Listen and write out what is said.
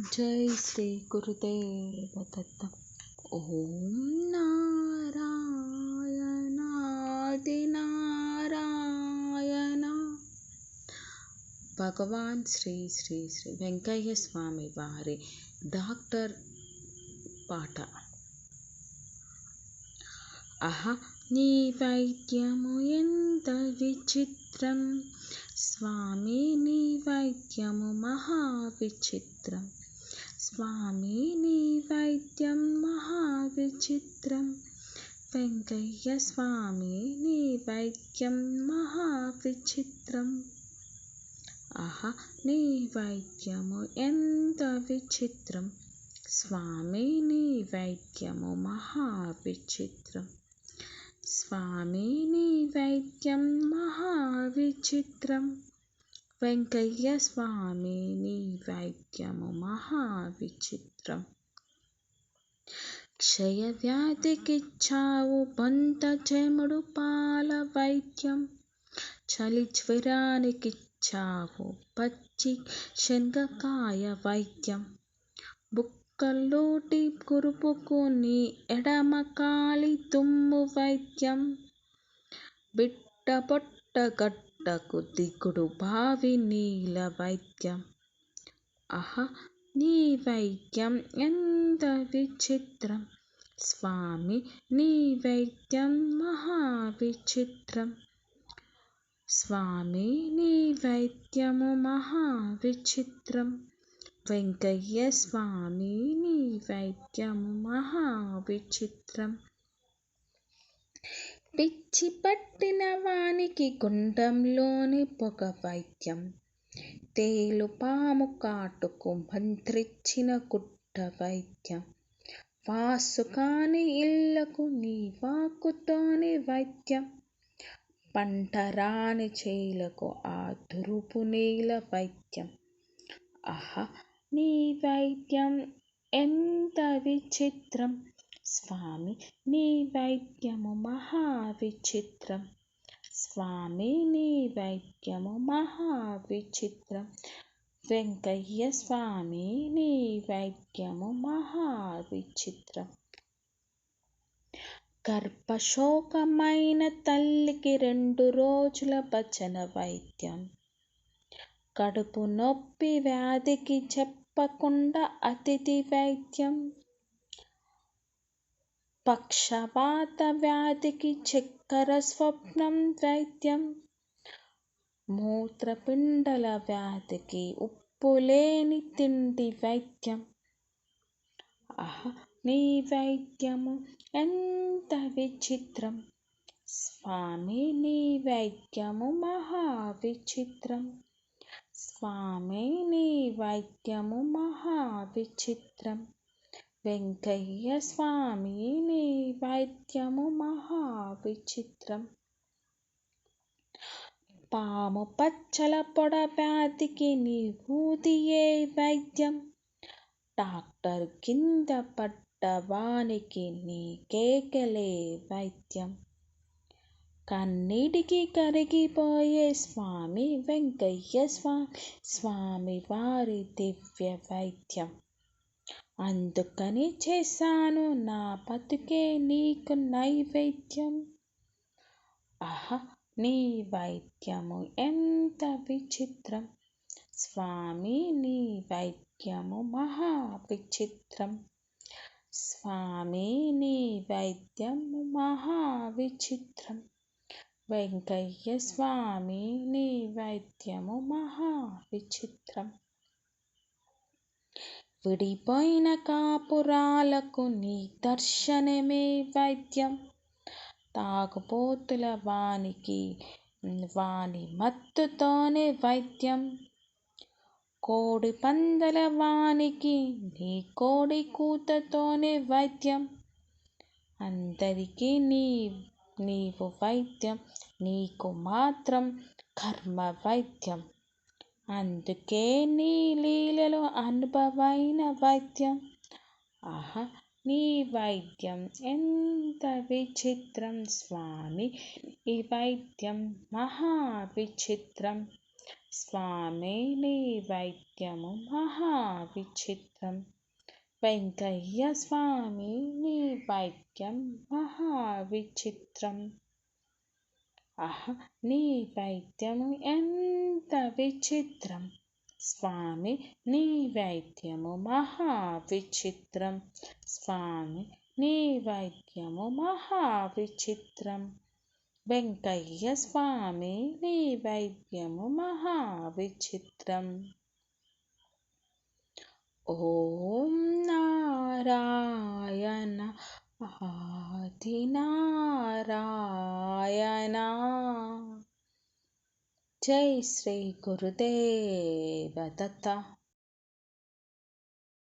జై శ్రీ గురుదేవ దత్త ఓం నారాయణాది నారాయణ భగవాన్ శ్రీ శ్రీ శ్రీ వెంకయ్య స్వామి వారి డాక్టర్ పాట. అహ నీ వైద్యము ఎంత విచిత్రం. స్వామి నీ వైద్యము మహా విచిత్రం. స్వామి నీ వైద్యం మహా విచిత్రం వెంకయ్య స్వామి నీ వైద్యం మహా విచిత్రం ఆహ నీ వైద్యము ఎంత విచిత్రం స్వామి నీ వైద్యము మహా విచిత్రం స్వామి నీ వైద్యం మహా విచిత్రం వెంకయ్య స్వామి నీ వైద్యము మహా విచిత్రం క్షయవ్యాధికిచ్చావు బంత చెముడు పాల వైద్యం. చలి జ్వరానికిచ్చావు పచ్చి శనగకాయ వైద్యం. బుక్కల్లోటి కురుపుకుని ఎడమ కాలి తుమ్ము వైద్యం. బిట్ట పొట్ట గడ్డకు దిగుడు బావి నీల వైద్యం. ఆహా నీ వైద్యం ఎంత విచిత్రం స్వామి నీ వైద్యం మహా విచిత్రం స్వామి నీ వైద్యము మహా విచిత్రం వెంకయ్య స్వామి నీ వైద్యము మహా విచిత్రం పిచ్చి పట్టిన వానికి గుండంలోని పొగ వైద్యం. తేలు పాము కాటుకు మంత్రిచ్చిన గుట్ట వైద్యం. వాసు కాని ఇళ్ళకు నీ వాకుతోని వైద్యం. పంట రాని చేలకు ఆ దురుపు నీల వైద్యం. ఆహా నీ వైద్యం ఎంత విచిత్రం! స్వామి నీ వైద్యము మహా విచిత్రం స్వామి నీ వైద్యము మహా విచిత్రం వెంకయ్య స్వామి నీ వైద్యము మహా విచిత్రం గర్భశోకమైన తల్లికి రెండు రోజుల భజన వైద్యం. కడుపు నొప్పి వ్యాధికి చెప్పకుండా అతిథి వైద్యం. పక్షవాత వ్యాధికి చక్కెర స్వప్నం వైద్యం. మూత్రపిండల వ్యాధికి ఉప్పు లేని తిండి వైద్యం. ఆహ నీ వైద్యము ఎంత విచిత్రం. స్వామి నీ వైద్యము మహా విచిత్రం స్వామి నీ వైద్యము మహా విచిత్రం వెంకయ్య స్వామి నీ వైద్యము మహా విచిత్రం పాము పచ్చల పొడ వ్యాధికి నీ ఊదియే వైద్యం. డాక్టర్ కింద పడ్డ వానికి నీ కేకలే వైద్యం. కన్నీటికి కరిగిపోయే స్వామి వెంకయ్య స్వామి స్వామి వారి దివ్య వైద్యం. అందుకని చేశాను. నా బతుకే నీకు నైవేద్యం. ఆహా నీ వైద్యము ఎంత విచిత్రం. స్వామి నీ వైద్యము మహా విచిత్రం. స్వామి నీ వైద్యము మహా విచిత్రం. వెంకయ్య స్వామి నీ వైద్యము మహా విచిత్రం. విడిపోయిన కాపురాలకు నీ దర్శనమే వైద్యం. తాగుబోతుల వానికి వాని మత్తుతోనే వైద్యం. కోడి పందల వానికి నీ కోడి కూతతోనే వైద్యం. అందరికీ నీ నీవు వైద్యం నీకు మాత్రం కర్మ వైద్యం. అందుకే నీ లీలలో అనుభవైన వైద్యం. ఆహా నీ వైద్యం ఎంత విచిత్రం స్వామి. ఈ వైద్యం మహా విచిత్రం స్వామి నీ వైద్యము మహా విచిత్రం వెంకయ్య స్వామి నీ వైద్యం మహా విచిత్రం అహ నీ వైద్యము ఎంత విచిత్రం. స్వామి నీ వైద్యము మహా విచిత్రం స్వామి నీ వైద్యము మహా విచిత్రం వెంకయ్య స్వామి నీ వైద్యము మహా విచిత్రం ఓం నారాయణ दिना रायना जै श्रीगुरुदेवदत्ता